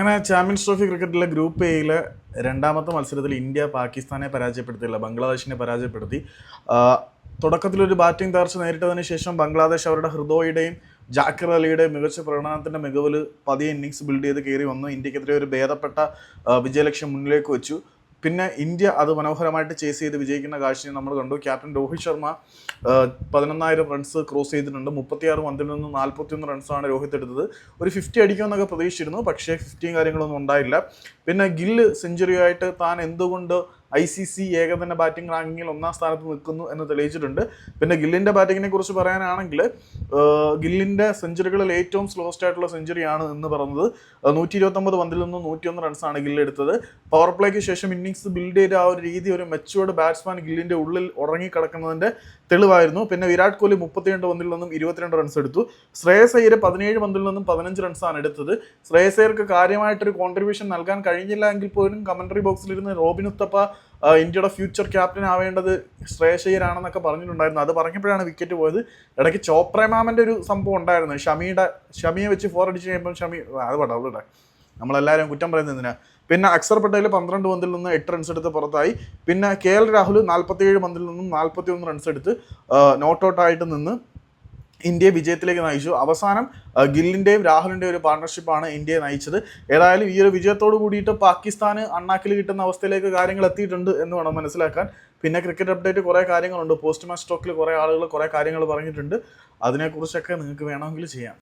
അങ്ങനെ champions trophy ക്രിക്കറ്റിലെ group എയിലെ രണ്ടാമത്തെ മത്സരത്തിൽ ഇന്ത്യ പാകിസ്ഥാനെ പരാജയപ്പെടുത്തിയില്ല. ബംഗ്ലാദേശിനെ പരാജയപ്പെടുത്തി. തുടക്കത്തിലൊരു ബാറ്റിംഗ് തകർച്ച നേരിട്ടതിന് ശേഷം ബംഗ്ലാദേശ് അവരുടെ ഹൃദോയുടെയും ജാക്കിർ അലിയുടെയും മികച്ച പ്രകടനത്തിന്റെ മികവിൽ പതിയെ ഇന്നിങ്സ് ബിൽഡ് ചെയ്ത് കയറി വന്നു. ഇന്ത്യക്കെതിരെ ഒരു ഭേദപ്പെട്ട വിജയലക്ഷ്യം മുന്നിലേക്ക് വെച്ചു. പിന്നെ ഇന്ത്യ അത് മനോഹരമായിട്ട് ചേസ് ചെയ്ത് വിജയിക്കുന്ന കാഴ്ചയും നമ്മൾ കണ്ടു. ക്യാപ്റ്റൻ രോഹിത് ശർമ്മ പതിനൊന്നായിരം റൺസ് ക്രോസ് ചെയ്തിട്ടുണ്ട്. മുപ്പത്തിയാറ് പന്തിൽ നിന്ന് നാൽപ്പത്തിയൊന്ന് റൺസാണ് രോഹിത് എടുത്തത്. ഒരു ഫിഫ്റ്റി അടിക്കുമെന്നൊക്കെ പ്രതീക്ഷിച്ചിരുന്നു പക്ഷേ ഫിഫ്റ്റിയും കാര്യങ്ങളൊന്നും ഉണ്ടായില്ല. പിന്നെ ഗില്ല് സെഞ്ചുറിയായിട്ട് താൻ എന്തുകൊണ്ട് ഐ സി സി ഏകദിന ബാറ്റിംഗ് റാങ്കിങ്ങിൽ ഒന്നാം സ്ഥാനത്ത് നിൽക്കുന്നു എന്ന് തെളിയിച്ചിട്ടുണ്ട്. പിന്നെ ഗില്ലിന്റെ ബാറ്റിങ്ങിനെ കുറിച്ച് പറയാനാണെങ്കിൽ ഗില്ലിന്റെ സെഞ്ചുറികളിൽ ഏറ്റവും സ്ലോസ്റ്റ് ആയിട്ടുള്ള സെഞ്ചുറിയാണ് എന്ന് പറഞ്ഞത്. നൂറ്റി ഇരുപത്തൊമ്പത് പന്തിൽ നിന്ന് നൂറ്റിയൊന്ന് റൺസാണ് ഗില്ല് എടുത്തത്. പവർ പ്ലേക്ക് ശേഷം ഇന്നിങ്സ് ബിൽഡ് ചെയ്ത ആ ഒരു രീതി ഒരു മെച്ചുവേർഡ് ബാറ്റ്സ്മാൻ ഗില്ലിന്റെ ഉള്ളിൽ ഉറങ്ങിക്കിടക്കുന്നതിന്റെ തെളിവായിരുന്നു. പിന്നെ വിരാട് കോഹ്ലി മുപ്പത്തിരണ്ട് പന്തിൽ നിന്നും ഇരുപത്തിരണ്ട് റൺസ് എടുത്തു. ശ്രേയസ് അയ്യർ പതിനേഴ് പന്തിൽ നിന്നും പതിനഞ്ച് റൺസാണ് എടുത്തത്. ശ്രേയസ് അയ്യർക്ക് കാര്യമായിട്ടൊരു കോൺട്രിബ്യൂഷൻ നൽകാൻ കഴിഞ്ഞില്ല എങ്കിൽ പോലും കമന്ററി ബോക്സിലിരുന്ന് റോബിൻ ഉത്തപ്പ ഇന്ത്യയുടെ ഫ്യൂച്ചർ ക്യാപ്റ്റൻ ആവേണ്ടത് ശ്രേയസ് അയ്യരാണെന്നൊക്കെ പറഞ്ഞിട്ടുണ്ടായിരുന്നു. അത് പറഞ്ഞപ്പോഴാണ് വിക്കറ്റ് പോയത്. ഇടയ്ക്ക് ചോപ്രമാമന്റെ ഒരു സംഭവം ഉണ്ടായിരുന്നു. ഷമിയുടെ ഷമിയെ വെച്ച് ഫോർ അടിച്ച് കഴിയുമ്പോൾ ഷമി അത് പടാ അവിടെ നമ്മളെല്ലാവരും കുറ്റം പറയുന്നതിനാ പിന്നെ അക്സർ പട്ടേൽ പന്ത്രണ്ട് പന്തിൽ നിന്ന് എട്ട് റൺസ് എടുത്ത് പുറത്തായി. പിന്നെ കെ എൽ രാഹുൽ നാൽപ്പത്തിയേഴ് പന്തിൽ നിന്നും നാൽപ്പത്തി ഒന്ന് റൺസ് എടുത്ത് നോട്ട് ഔട്ടായിട്ട് നിന്ന് ഇന്ത്യയെ വിജയത്തിലേക്ക് നയിച്ചു. അവസാനം ഗില്ലിന്റെയും രാഹുലിന്റെയും ഒരു പാർട്ണർഷിപ്പാണ് ഇന്ത്യയെ നയിച്ചത്. ഏതായാലും ഈ ഒരു വിജയത്തോട് കൂടിയിട്ട് പാകിസ്ഥാന് അണ്ണാക്കിൽ കിട്ടുന്ന അവസ്ഥയിലേക്ക് കാര്യങ്ങൾ എത്തിയിട്ടുണ്ട് എന്ന് വേണം മനസ്സിലാക്കാൻ. പിന്നെ ക്രിക്കറ്റ് അപ്ഡേറ്റ് കുറേ കാര്യങ്ങളുണ്ട്. പോസ്റ്റ് മാച്ച് സ്റ്റോക്കിൽ കുറേ ആളുകൾ കുറേ കാര്യങ്ങൾ പറഞ്ഞിട്ടുണ്ട്. അതിനെക്കുറിച്ചൊക്കെ നിങ്ങൾക്ക് വേണമെങ്കിൽ ചെയ്യാം.